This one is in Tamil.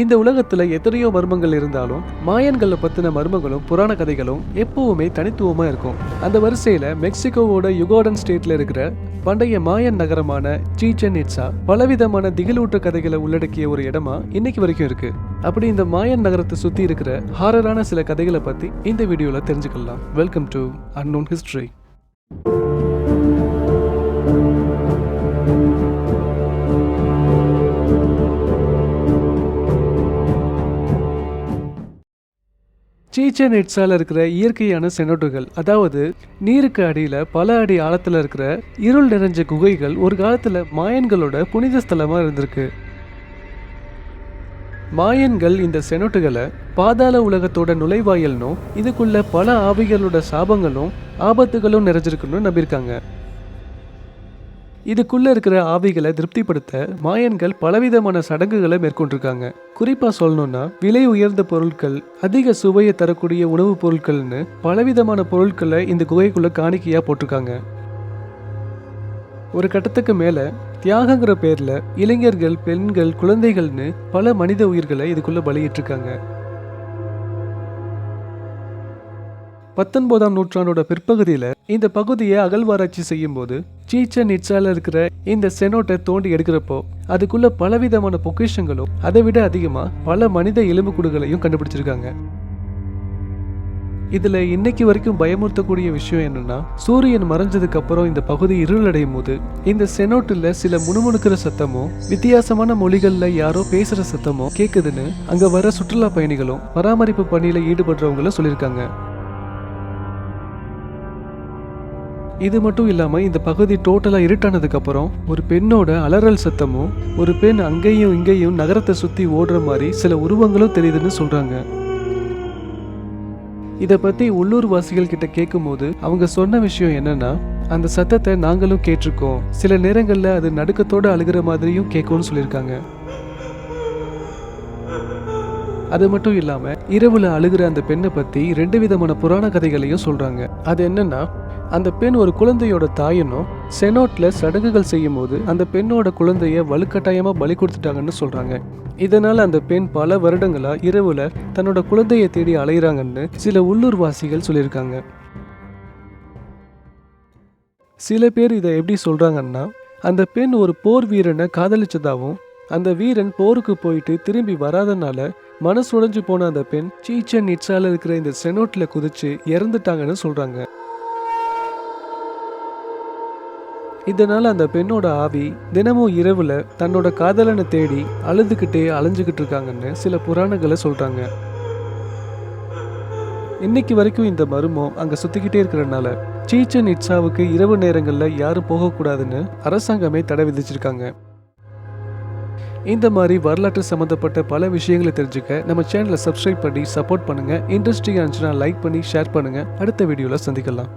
இந்த உலகத்துல எத்தனையோ மர்மங்கள் இருந்தாலும் மாயன்களை பத்தின மர்மங்களும் புராண கதைகளும் எப்பவுமே தனித்துவமா இருக்கும். அந்த வரிசையில மெக்சிகோவோட யுகோடன் ஸ்டேட்ல இருக்கிற பண்டைய மாயன் நகரமான சீச்சன் இட்ஸா பலவிதமான திகிலூட்ட கதைகளை உள்ளடக்கிய ஒரு இடமா இன்னைக்கு வரைக்கும் இருக்கு. அப்படி இந்த மாயன் நகரத்தை சுத்தி இருக்கிற ஹாரரான சில கதைகளை பத்தி இந்த வீடியோல தெரிஞ்சுக்கலாம். வெல்கம் டு அன்னோன் ஹிஸ்டரி சீச்சன் இட்ஸால் இருக்கிற இயற்கையான செனோட்டுகள் அதாவது நீருக்கு அடியில் பல அடி ஆழத்தில் இருக்கிற இருள் நிறைஞ்ச குகைகள் ஒரு காலத்தில் மாயன்களோட புனித ஸ்தலமாக இருந்திருக்கு. மாயன்கள் இந்த செனோட்டுகளை பாதாள உலகத்தோட நுழைவாயல்னும் இதுக்குள்ள பல ஆவிகளோட சாபங்களும் ஆபத்துகளும் நிறைஞ்சிருக்குன்னு நம்பியிருக்காங்க. இதுக்குள்ள இருக்கிற ஆவிகளை திருப்திப்படுத்த மாயன்கள் பலவிதமான சடங்குகளை மேற்கொண்டிருக்காங்க. குறிப்பா சொல்லணும்னா விலை உயர்ந்த பொருட்கள் அதிக சுவையை தரக்கூடிய உணவுப் பொருட்கள்னு பலவிதமான பொருட்களை இந்த குகைக்குள்ள காணிக்கையா போட்டிருக்காங்க. ஒரு கட்டத்துக்கு மேல தியாகங்கிற பேர்ல இளைஞர்கள் பெண்கள் குழந்தைகள்னு பல மனித உயிர்களை இதுக்குள்ள பலியிட்டிருக்காங்க. பத்தொன்பதாம் நூற்றாண்டோட பிற்பகுதியில் இந்த பகுதியை அகழ்வாராய்ச்சி செய்யும் போது சீச்சன் இட்சால இருக்கிற இந்த செனோட்டை தோண்டி எடுக்கிறப்போ அதுக்குள்ள பலவிதமான பொக்கிஷங்களும் அதை விட அதிகமாக பல மனித எலும்புக்கூடுகளையும் கண்டுபிடிச்சிருக்காங்க. இதில் இன்னைக்கு வரைக்கும் பயமுறுத்தக்கூடிய விஷயம் என்னன்னா சூரியன் மறைஞ்சதுக்கு அப்புறம் இந்த பகுதி இருளடையும் போது இந்த செனோட்டில் சில முணுமுணுக்கிற சத்தமோ வித்தியாசமான மொழிகளில் யாரோ பேசுகிற சத்தமோ கேட்குதுன்னு அங்கே வர சுற்றுலா பயணிகளும் பராமரிப்பு பணியில் ஈடுபடுறவங்களும் சொல்லியிருக்காங்க. இது மட்டும் இல்லாமல் இந்த பகுதி டோட்டலாக இருட்டானதுக்கப்புறம் ஒரு பெண்ணோட அலறல் சத்தமும் ஒரு பெண் அங்கேயும் இங்கேயும் நகரத்தை சுற்றி ஓடுற மாதிரி சில உருவங்களும் தெரியுதுன்னு சொல்கிறாங்க இதை பற்றி உள்ளூர் வாசிகள் கிட்ட கேட்கும்போது அவங்க சொன்ன விஷயம் என்னன்னா அந்த சத்தத்தை நாங்களும் கேட்டிருக்கோம். சில நேரங்களில் அது நடுக்கத்தோடு அழுகிற மாதிரியும் கேட்கும்னு சொல்லியிருக்காங்க. அது மட்டும் இல்லாமல் இரவில் அழுகிற அந்த பெண்ணை பற்றி ரெண்டு விதமான புராண கதைகளையும் சொல்கிறாங்க அது என்னன்னா அந்த பெண் ஒரு குழந்தையோட தாயனும் செனோட்ல சடங்குகள் செய்யும் போது அந்த பெண்ணோட குழந்தைய வலுக்கட்டாயமா பலி கொடுத்துட்டாங்கன்னு சொல்றாங்க. இதனால அந்த பெண் பல வருடங்களா இரவுல தன்னோட குழந்தையை தேடி அலையிறாங்கன்னு சில உள்ளூர்வாசிகள் சொல்லியிருக்காங்க. சில பேர் இதை எப்படி சொல்றாங்கன்னா அந்த பெண் ஒரு போர் வீரனை காதலிச்சதாகவும் அந்த வீரன் போருக்கு போயிட்டு திரும்பி வராதனால மனசு உடைஞ்சு போன அந்த பெண் சீச்சன் நிட்ஸால இருக்கிற இந்த செனோட்ல குதிச்சு இறந்துட்டாங்கன்னு சொல்றாங்க. இதனால் அந்த பெண்ணோட ஆவி தினமும் இரவுல தன்னோட காதலனை தேடி அழுதுகிட்டே அலைஞ்சுக்கிட்டு இருக்காங்கன்னு சில புராணங்களை சொல்கிறாங்க இன்னைக்கு வரைக்கும் இந்த மர்மம் அங்கே சுற்றிக்கிட்டே இருக்கிறனால சீச்சன் இட்ஸாவுக்கு இரவு நேரங்களில் யாரும் போகக்கூடாதுன்னு அரசாங்கமே தடை விதிச்சிருக்காங்க. இந்த மாதிரி வரலாற்று சம்மந்தப்பட்ட பல விஷயங்களை தெரிஞ்சுக்க நம்ம சேனலை சப்ஸ்கிரைப் பண்ணி சப்போர்ட் பண்ணுங்கள் இன்ட்ரெஸ்டிங்காக இருந்துச்சுன்னா லைக் பண்ணி ஷேர் பண்ணுங்கள் அடுத்த வீடியோவில் சந்திக்கலாம்.